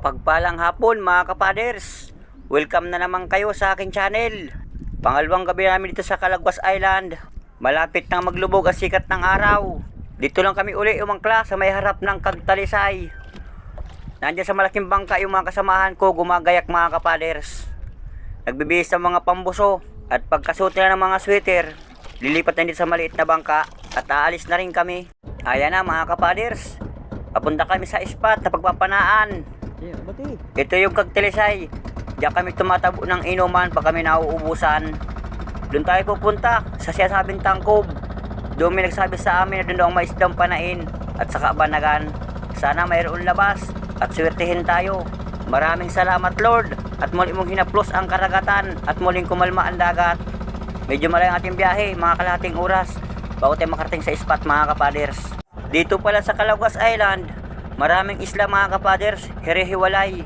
Mapagpalang hapon mga kapaders. Welcome na naman kayo sa aking channel. Pangalawang gabi namin dito sa Calagwas Island. Malapit nang maglubog ang sikat ng araw. Dito lang kami uli umangkla sa may harap ng Kagtalisay. Nandiyan sa malaking bangka yung mga kasamahan ko gumagayak mga kapaders. Nagbibihis ng mga pambuso at pagkasuot nila ng mga sweater, lilipat na dito sa maliit na bangka at aalis na rin kami. Ayan na mga kapaders. Papunta kami sa spot na pagpapanaan. Ito yung Kagtilisay. Diyan kami tumatabo ng inuman pag kami nauubusan. Doon tayo pupunta sa siyasabing tangkob. Doon may nagsabi sa amin na doon ang maisdang panain at saka banagan. Sana mayroon labas at swertihin tayo. Maraming salamat Lord at muli mong hinaplos ang karagatan at muling kumalma ang dagat. Medyo malayang ating biyahe, mga kalahating oras bago tayo makarating sa spot mga kapaders. Dito pala sa Calagwas Island, maraming isla mga kapaders, hirihiwalay.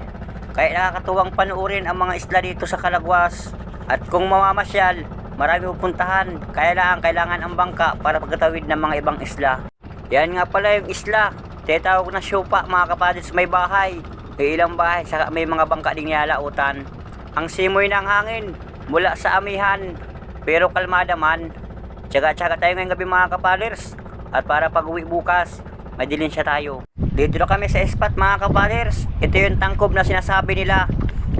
Kaya nakakatuwang panuorin ang mga isla dito sa Calagwas. At kung mamamasyal, marami pupuntahan. Kaya lang kailangan ang bangka para pagkatawid ng mga ibang isla. Yan nga pala yung isla. Tinatawag na Shopa mga kapaders may bahay. May ilang bahay, saka may mga bangka ding nilalautan. Ang simoy ng hangin mula sa amihan. Pero kalmada man. Tsaga-tsaga tayo ngayong gabi mga kapaders. At para pag uwi bukas, may siya tayo. Dito na kami sa spot mga kapaders. Ito yung tangkob na sinasabi nila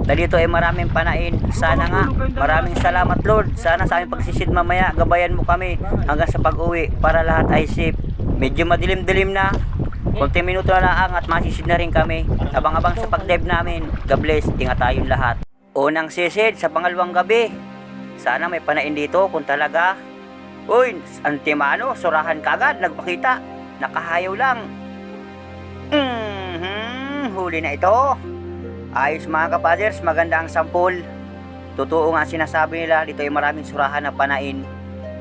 na dito ay maraming panain. Sana nga, maraming salamat Lord. Sana sa aming pagsisid mamaya, gabayan mo kami hanggang sa pag-uwi para lahat ay safe. Medyo madilim-dilim na. Kunting minuto na lang at masisid na rin kami. Abang-abang sa pag-dive namin. God bless, ingat tayong lahat. Unang sisid sa pangalawang gabi. Sana may panain dito kung talaga. Uy, antimano, surahan kagad, nagpakita. Nakahayaw lang. Mhm, huli na ito. Ayos mga kapaders, maganda ang sampol. Totoo nga sinasabi nila, dito ay maraming surahan na panain.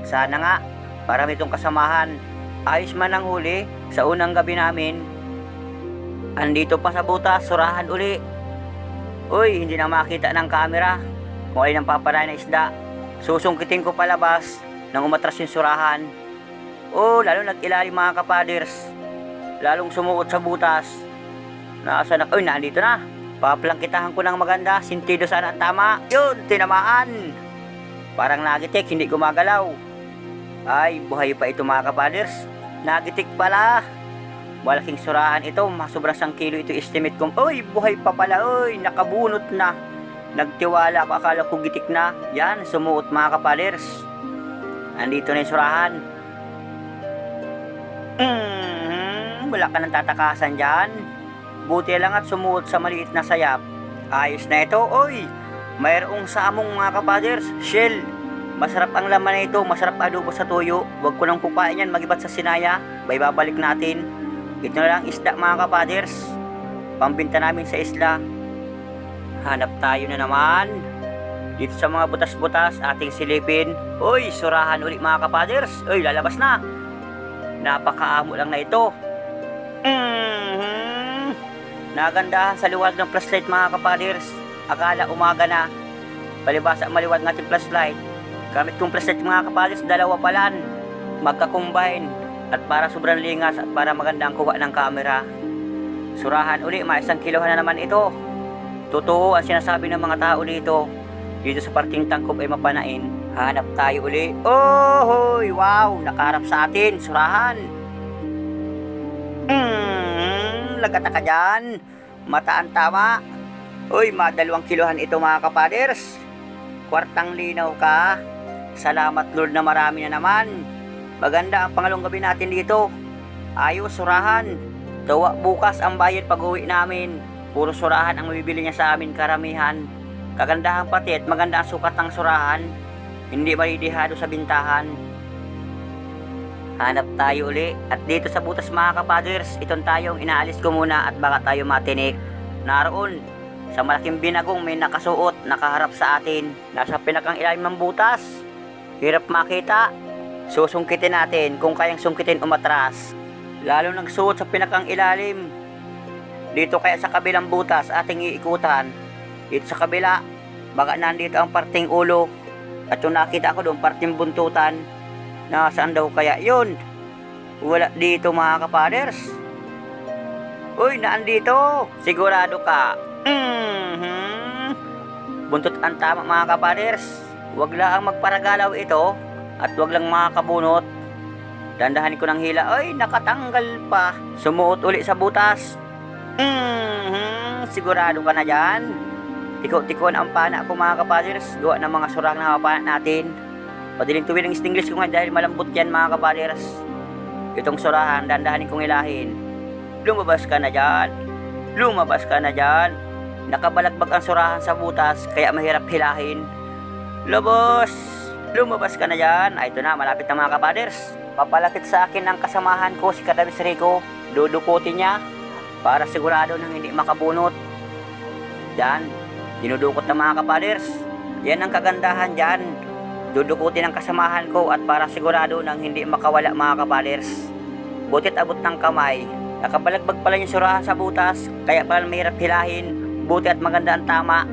Sana nga, marami itong kasamahan. Ayos man ang huli, sa unang gabi namin. Andito pa sa butas, surahan uli. Uy, hindi na makita ng camera kung alin ang papanain na isda. Susungkitin ko palabas nang umatras yung surahan. Oh, lalo nag-ilalim mga kapaders. Lalong sumuot sa butas. Nasa na, uy, nandito na. Paplangkitahan ko ng maganda, sintido sana ang tama. Yun, tinamaan. Parang nagitik, hindi gumagalaw. Ay, buhay pa ito mga kapaders. Nagitik pala. Malaking surahan ito, sobrang sang kilo ito estimate kong, Uy, buhay pa pala, uy, nakabunot na. Nagtiwala ako, akala ko gitik na. Yan, sumuot mga kapaders. Andito na yung surahan. Mhm, wala ka nang tatakasan dyan. Buti lang at sumuot sa maliit na sayap. Ayos na ito, oy. Mayroong samong mga kapaders, shell. Masarap ang laman na ito, masarap adobo sa tuyo. Huwag ko nang kukain yan, magibat sa sinaya. Bay babalik natin. Ito na lang isda mga kapaders. Pambinta namin sa isla. Hanap tayo na naman. Dito sa mga butas-butas, ating silipin. Uy, surahan ulit mga kapaders. Uy, lalabas na. Napakaamo lang na ito. Mhm. Nagandahan sa liwanag ng flashlight mga kapaders. Akala umaga na. Palibasa maliwanag ng ating flashlight. Gamit kong flashlight mga kapaders, dalawa palan. Magka-combine. At para sobrang lingas at para maganda ang kuha ng camera. Surahan uli, mga isang kilohan na naman ito. Totoo ang sinasabi ng mga tao dito. Dito sa parting tangkop ay mapanain. Hanap tayo uli. Oh, hoy, wow, nakaharap sa atin, surahan. Hmm, lagata ka dyan. Mataan tama. Uy, madalawang kilohan ito mga kapaders. Kwartang linaw ka. Salamat Lord na marami na naman. Maganda ang pangalong gabi natin dito. Ayos, surahan. Tawa bukas ang bayad pag uwi namin. Puro surahan ang mabibili niya sa amin karamihan. Kagandahan pati at maganda ang sukat ng surahan. Hindi malidihado sa bintahan. Hanap tayo uli. At dito sa butas mga kapaders, itong tayong inaalis ko muna at baka tayo matinik. Naroon, sa malaking binagong may nakasuot, nakaharap sa atin. Nasa pinakang ilalim ng butas. Hirap makita. Susungkitin natin kung kayang sungkitin umatras. Lalo nagsuot sa pinakang ilalim. Dito kaya sa kabilang butas ating iikutan. Dito sa kabila, baka nandito ang parting ulo. At yung nakita ko doon, parting buntutan. Nasaan daw kaya yun? Wala dito mga kapaders. Uy, naandito! Sigurado ka? Mhm. Buntot ang tama mga kapaders. Huwag lang magparagalaw ito at huwag lang makakabunot. Dandahan ko ng hila. Ay, nakatanggal pa. Sumuot uli sa butas. Mhm. Sigurado ka na dyan? Tiko-tikon ang pana ko mga kapaders. Gawa ng mga surang na pana natin. Padiling tuwil ng English ko nga dahil malambot yan mga kapaders. Itong surahan, dandahanin kong ilahin. Lumabas ka na dyan. Lumabas ka na dyan. Nakabalagbag ang surahan sa butas, kaya mahirap hilahin. Lubos! Lumabas ka na dyan. Ay, ito na, malapit na mga kapaders. Papalapit sa akin ang kasamahan ko, si Kadabis Rico. Dudukutin niya para sigurado nang hindi makabunot. Yan, dinudukot ng mga kapaders. Yan ang kagandahan dyan. Dudukutin ang kasamahan ko at para sigurado nang hindi makawala mga kapaders. Butit abot ng kamay. Nakabalagbag pala yung surahan sa butas, kaya pala mahirap hilahin. Buti at maganda ang tama.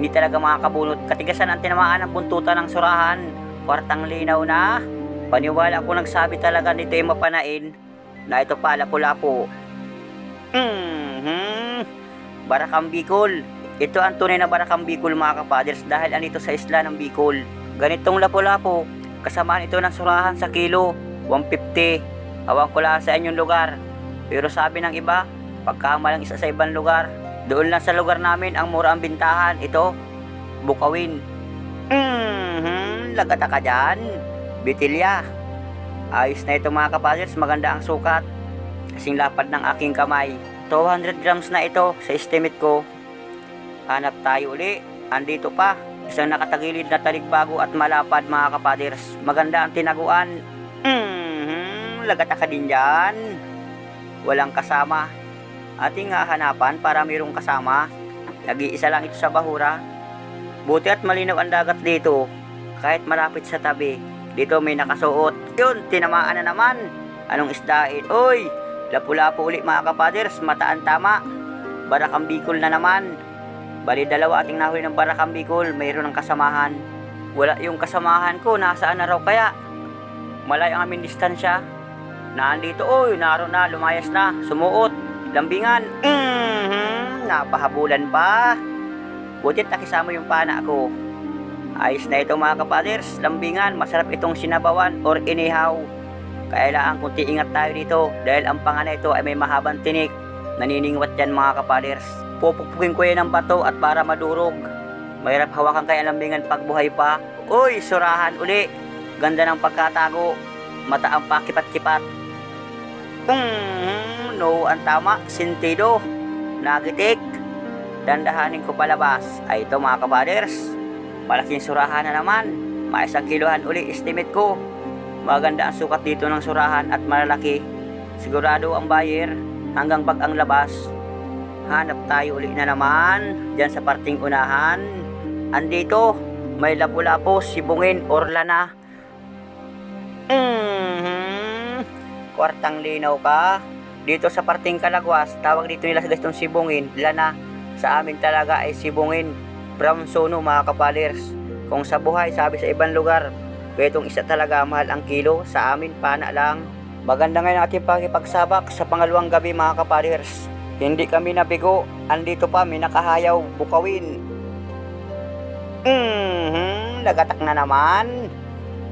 Hindi talaga makakabunot. Katigasan ang tinamaan ng buntutan ng surahan. Kwartang linaw na. Paniwala ko nagsabi talaga nito yung mapanain na ito pala lapu-lapu. Mhm. Barakang Bicol. Ito ang tunay na Barakang Bicol mga kapaders dahil anito sa isla ng Bicol. Ganitong lapu-lapu, kasamaan ito ng surahan sa kilo, 150. Awang ko lang sa inyong lugar. Pero sabi ng iba, pagkamalang isa sa ibang lugar, doon lang sa lugar namin ang mura ang bintahan. Ito, Bukawin. Mhm, lagata ka dyan. Bitilya. Ayos na ito mga kapaders, maganda ang sukat. Kasing lapad ng aking kamay. 200 grams na ito sa estimate ko. Hanap tayo uli. Andito pa. Isang nakatagilid na talikbago at malapad mga kapaders. Maganda ang tinaguan. Mhm, lagata ka din dyan. Walang kasama. Ating hahanapan para mayroong kasama. Nag-iisa lang ito sa bahura. Buti at malinaw ang dagat dito. Kahit malapit sa tabi. Dito may nakasuot. Yun, tinamaan na naman. Anong isdain? Uy, lapu-lapu uli mga kapaders. Mataan tama. Barakang Bicol na naman. Bali dalawa ating nahuli ng Barakang Bicol. Mayroon ng kasamahan. Wala yung kasamahan ko. Nasaan na raw kaya? Malayo ang aming distansya. Naandito, oy, naroon na, lumayas na, sumuot, lambingan, mhm, napahabulan pa. Butit nakisama yung pana ko. Ayos na ito mga kapaders, lambingan, masarap itong sinabawan or inihaw. Kailangan kunti ingat tayo dito dahil ang panganay ito ay may mahabang tinik. Naniningwat yan mga kapaders. Pupupukin ko yan ng bato at para madurog. Mahirap hawakan kaya ang lambingan pag buhay pa. Uy, surahan uli. Ganda ng pagkatago. Mata ang pakipat-kipat. Mm, no, ang tama, sintido. Nagitik. Dandahanin ko palabas. Ay ito mga kabaders. Malaking surahan na naman. Maisang kilohan uli estimate ko. Maganda ang sukat dito ng surahan at malalaki. Sigurado ang buyer hanggang pag ang labas. Hanap tayo uli na naman dyan sa parting unahan. Andito, may lapu-lapo, sibungin, or lana. Mhm. Kwartang linaw ka. Dito sa parting kalagwas, tawag dito nila sa gastong sibungin, lana. Sa amin talaga ay sibungin. Brown sono mga kapalers. Kung sa buhay, sabi sa ibang lugar, Betong isa talaga mahal ang kilo, sa amin pana lang. Maganda ngayon ating pakipagsabak sa pangalawang gabi mga kapalers. Hindi kami nabigo, andito pa may nakahayaw, bukawin. Mhm, nagatak na naman.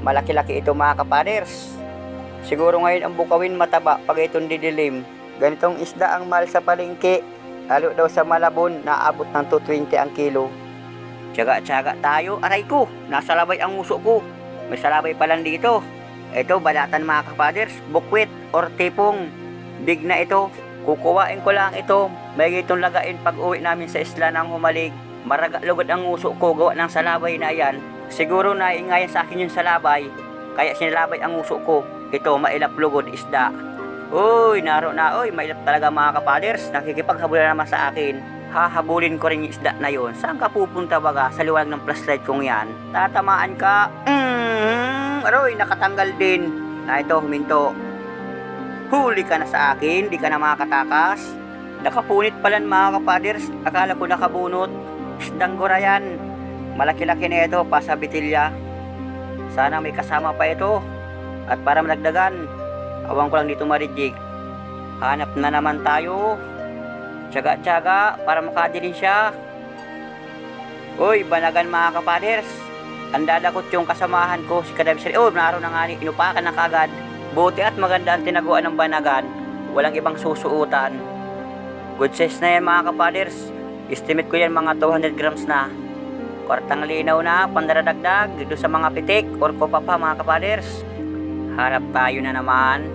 Malaki-laki ito mga kapaders. Siguro ngayon ang bukawin mataba pag itong didilim. Ganitong isda ang mahal sa palengke. Lalo daw sa Malabon, naabot ng 220 ang kilo. Tsaga-tsaga tayo, aray ko, nasa labay ang uso ko. May salabay pa lang dito. Ito, balatan mga kapaders, bukwit or tipong. Big na ito. Kukuwain ko lang ito. May itong lagain pag uwi namin sa isla ng humalig. Maraga lugod ang uso ko gawa ng salabay na yan. Siguro naingayan sa akin yung salabay. Kaya sinalabay ang uso ko. Ito, mailap lugod isda. Uy, naro na. Uy, mailap talaga mga kapaders. Nakikipaghabulan naman sa akin. Hahabulin ko rin yung isda na yon. Saan ka pupunta baga? Sa liwanag ng flashlight kong yan. Tatamaan ka. Mm, aroy, nakatanggal din. Na ito, huminto. Huli ka na sa akin, di ka na makakatakas. Nakapunit pala mga kapaders. Akala ko nakabunot. Isdang gora yan. Malaki-laki na ito, pasa bitilya. Sana may kasama pa ito. At para managdagan, awang ko lang dito marijig. Hanap na naman tayo. Tsaga-tsaga para makadirin siya. Uy, banagan mga kapaders. Ang dadakot yung kasamahan ko, si Kadabsir. Oh, naroon na nga ni, inupakan na kagad. Buti at maganda ang tinaguan ng banagan. Walang ibang susuutan. Good size na yan mga kapaders. Estimate ko yan mga 200 grams na. Kwartang linaw na, pandaradagdag dito sa mga pitik or kopa pa mga kapaders. Harap tayo na naman.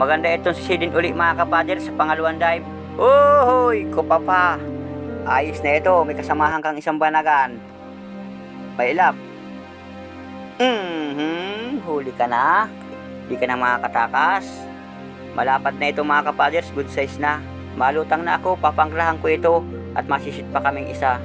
Maganda itong sisidin uli mga kapaders sa pangalawang dive. Uhoy, kopa pa. Ayos na ito, may kasamahan kang isang banagan. Pailap. Mhm, huli ka na. Di ka na makakatakas. Malapad na ito mga kapaders, good size na. Malutang na ako, papangrahan ko ito at masisit pa kaming isa.